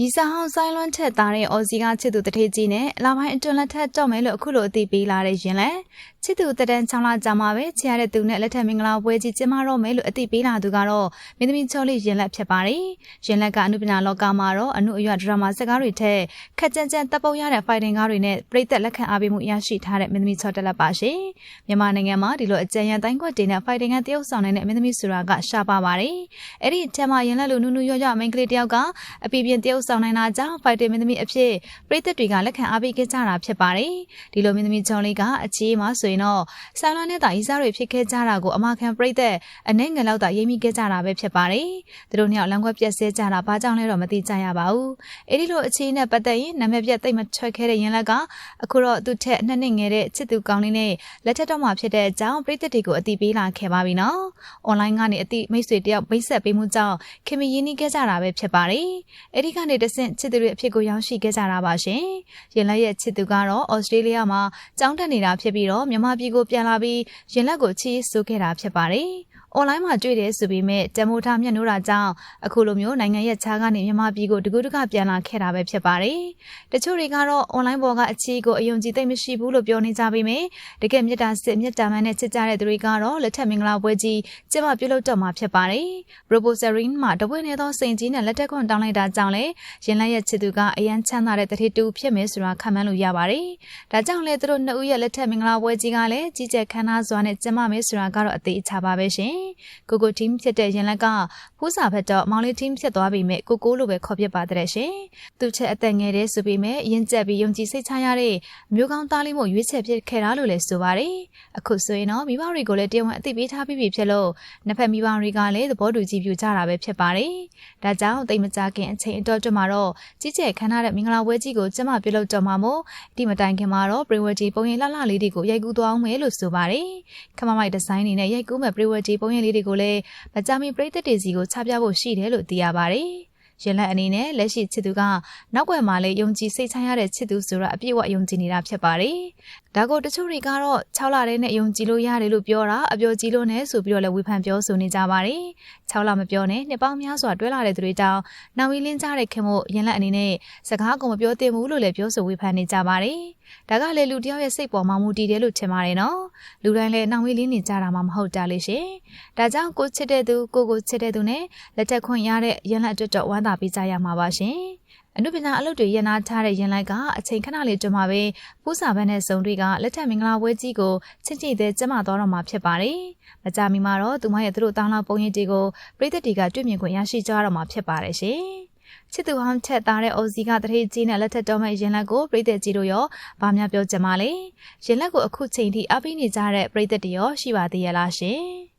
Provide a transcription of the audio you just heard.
ရီစာဟောင်းဆိုင်လွန်းထက်သားတဲ့အော်စီကချစ်သူတထေးကြီးနဲ့အလာပိုင်းအတွန်းလက်ထက်တော့မယ်လို့အခုလိုအသိပေးလာတဲ့ရင်လဲချစ်သူတဒန်းချောင်းလာကြမှာပဲချရတဲ့သူနဲ့လက်ထက်မင်္ဂလာပွဲကြီးကျင်းပတော့မယ်လို့အသိပေးလာသူကတော့မင်းသမီးချောလေးရင်လက်ဖြစ်ပါတယ်ရင်လက်ကအနုပညာလောကမှာတော့အနုအရွဒရမာစကားတွေထက်ခက်ကြမ်းကြမ်းတပ်ပုတ်ရတဲ့ fighting ကားတွေနဲ့ပြည်သက်လက်ခံအားပေးမှုရရှိထားတဲ့မင်းသမီးချောတက်လက်ပါရှင်မြန်မာနိုင်ငံမှာဒီလိုအကြံဉာဏ်တိုင်းကွက်တင်တဲ့ fighting ကတရုတ်ဆောင်နေတဲ့မင်းသမီးဆိုတာကရှားပါပါတယ်အဲ့ဒီအထက်မှာရင်လက်လိုနုနုရွရွမိန်းကလေးတယောက်ကအပြည့်ပြင်းတရုတ်ဆောင်နိုင်တာကြောင့်ဖိုက်တင်မင်းသမီးအဖြစ်ပြည်သက်တွေကလက်ခံအားပေးခဲ့ကြတာဖြစ်ပါတယ်။ဒီလိုမင်းသမီးချောင်းလေးကအချီးမှာဆိုရင်တော့ဆာလွန်နဲ့တာရီစားတွေဖြစ်ခဲ့ကြတာကိုအမခံပြည်သက်အနေငယ်လောက်တာရိပ်မိခဲ့ကြတာပဲဖြစ်ပါတယ်။သူတို့နှစ်ယောက်လမ်းခွဲပြက်ဆဲကြတာဘာကြောင့်လဲတော့မသိကြရပါဘူး။အဲဒီလိုအခြေနဲ့ပတ်သက်ရင်နာမည်ပြတ်သိမ့်မထွက်ခဲ့တဲ့ရင်လက်ကအခုတော့သူ့ထက်နှစ်နှစ်ငယ်တဲ့ချစ်သူကောင်းလေးနဲ့လက်ထက်တော့မှဖြစ်တဲ့အကြောင်းပြည်သက်တွေကိုအတိပေးလာခဲ့ပါပြီနော်။ online ကနေအတိမိတ်ဆွေတယောက်မိတ်ဆက်ပေးမှုကြောင့်ခင်မရင်းနှီးခဲ့ကြတာပဲဖြစ်ပါတယ်။အဲဒီကနေတဆင့်ချစ်သူတွေအဖြစ်ကိုရောက်ရှိခဲ့ကြတာပါရှင်။ရင်လက်ရဲ့ချစ်သူကတော့ဩစတြေးလျမှာကျောင်းတက်နေတာဖြစ်ပြီးတော့မြန်မာပြည်ကိုပြန်လာပြီးရင်လက်ကိုချီးဆိုးခဲ့တာဖြစ်ပါတယ်။ အွန်လိုင်းမှာတွေ့တယ်ဆိုပေမဲ့တမိုထားမျက်နှာတာကြောင့်အခုလိုမျိုးနိုင်ငံရဲ့ခြားကနေမြန်မာပြည်ကိုတကူးတကပြန်လာခဲ့တာပဲဖြစ်ပါတယ်။တချို့တွေကတော့အွန်လိုင်းပေါ်ကအချီကိုအယုံကြည်သိမ့်မရှိဘူးလို့ပြောနေကြပေမဲ့တကယ်မြတ်တာစစ်မြတ်တာမှန်နဲ့ချစ်ကြတဲ့သူတွေကတော့လက်ထက်မင်္ဂလာပွဲကြီးကျမပြုလုပ်တော့မှာဖြစ်ပါတယ်။ Proposal Ring မှာတပွင့်နေသောစိန်ကြီးနဲ့လက်ထက်ခွန်တောင်းလိုက်တာကြောင့်လေရင်လက်ရဲ့ချစ်သူကအရန်ချမ်းသာတဲ့တတိတူဖြစ်မယ်ဆိုတာခံမှန်းလို့ရပါတယ်။ဒါကြောင့်လေသူတို့နှစ်ဦးရဲ့လက်ထက်မင်္ဂလာပွဲကြီးကလည်းကြီးကျယ်ခမ်းနားစွာနဲ့ကျင်းပမယ်ဆိုတာကတော့အသေးအချာပါပဲရှင်။ကိုကို team ဖြစ်တဲ့ရင်လက်ကဖူးစာဘက်တော့မောင်လေး team ဖြစ်သွားပြီမဲ့ကိုကိုလိုပဲခေါ်ပြပါတဲ့ရှင်။သူချက်အသက်ငယ်တဲ့ဆိုပေမဲ့ရင်းကျက်ပြီးယုံကြည်စိတ်ချရတဲ့မျိုးကောင်းသားလေးမို့ရွေးချယ်ဖြစ်ခဲ့တာလို့လည်းဆိုပါတယ်။အခုဆိုရင်တော့မိဘတွေကိုလည်းတရားဝင်အသိပေးထားပြီးပြီဖြစ်လို့နှစ်ဖက်မိဘတွေကလည်းသဘောတူကြည့်ပြကြတာပဲဖြစ်ပါတယ်။ဒါကြောင့်တိတ်မကြခင်အချိန်အတော်တွမှာတော့ကြီးကျယ်ခမ်းနားတဲ့မင်္ဂလာပွဲကြီးကိုကျမပြုလုပ်တော့မှာမို့ဒီမတိုင်ခင်မှာတော့ pre-wedding ပုံရင်လှလှလေးတွေကိုရိုက်ကူးသွားအောင်မယ်လို့ဆိုပါတယ်။ခမမိုက်ဒီဇိုင်းနေနဲ့ရိုက်ကူးမဲ့ pre-wedding ပုံရင်လေးတွေကိုလည်းမကြမီပရိသတ်တွေစီကိုချပြဖို့ရှိတယ်လို့သိရပါတယ်။ရင်လက်အနေနဲ့လက်ရှိချစ်သူကနောက်ွယ်မှာလည်းယုံကြည်စိတ်ချရတဲ့ချစ်သူဆိုတာအပြည့်အဝယုံကြည်နေတာဖြစ်ပါတယ်။ဒါကိုတချို့တွေကတော့6လတဲ့နဲ့ယုံကြည်လို့ရတယ်လို့ပြောတာအပြောကြီးလို့နဲ့ဆိုပြီးတော့လည်းဝေဖန်ပြောဆိုနေကြပါတယ်။6လမပြောနဲ့နှစ်ပေါင်းများစွာတွဲလာတဲ့သူတွေတောင်နောင်ဝီလင်းကြတဲ့ခင်မို့ရင်လက်အနေနဲ့စကားကိုမပြောသင့်ဘူးလို့လည်းပြောဆိုဝေဖန်နေကြပါတယ်။ ဒါကလည်းလူတယောက်ရဲ့စိတ်ပေါ်မှာမူတည်တယ်လို့ထင်ပါတယ်နော်။လူတိုင်းလည်းနောင်ဝီလင်းနေကြတာမှမဟုတ်တာလေရှင်။ဒါကြောင့်ကိုချစ်တဲ့သူကိုကိုချစ်တဲ့သူနဲ့လက်ထက်ခွင့်ရတဲ့ရင်လက်အတွက်တော့ဝမ်းသာပေးကြရမှာပါရှင်။အနုပညာအလုပ်တွေရနာထားတဲ့ရင်လိုက်ကအချိန်ခဏလေးတွင်မှာပဲပူးစာဘက်နဲ့စုံတွေကလက်ထက်မင်္ဂလာပွဲကြီးကိုချစ်ချစ်သေးကျမသွားတော့မှာဖြစ်ပါတယ်။မကြမီမှာတော့သူမရဲ့သူတို့တောင်းလာပုံရိပ်တွေကိုပြည်သက်တွေကတွေ့မြင်ခွင့်ရရှိကြတော့မှာဖြစ်ပါတယ်ရှင်။ ချစ်သူဟောင်းထက်သားတဲ့အိုစီကတထေးကြီးနဲ့လက်ထက်တော်မဲ့ရင်လက်ကိုပြည်သက်ကြီးတို့ရောဗာများပြောကြမှာလေရင်လက်ကိုအခုချိန်ထိအပိနေကြတဲ့ပြည်သက်တွေရောရှိပါသေးရဲ့လားရှင်။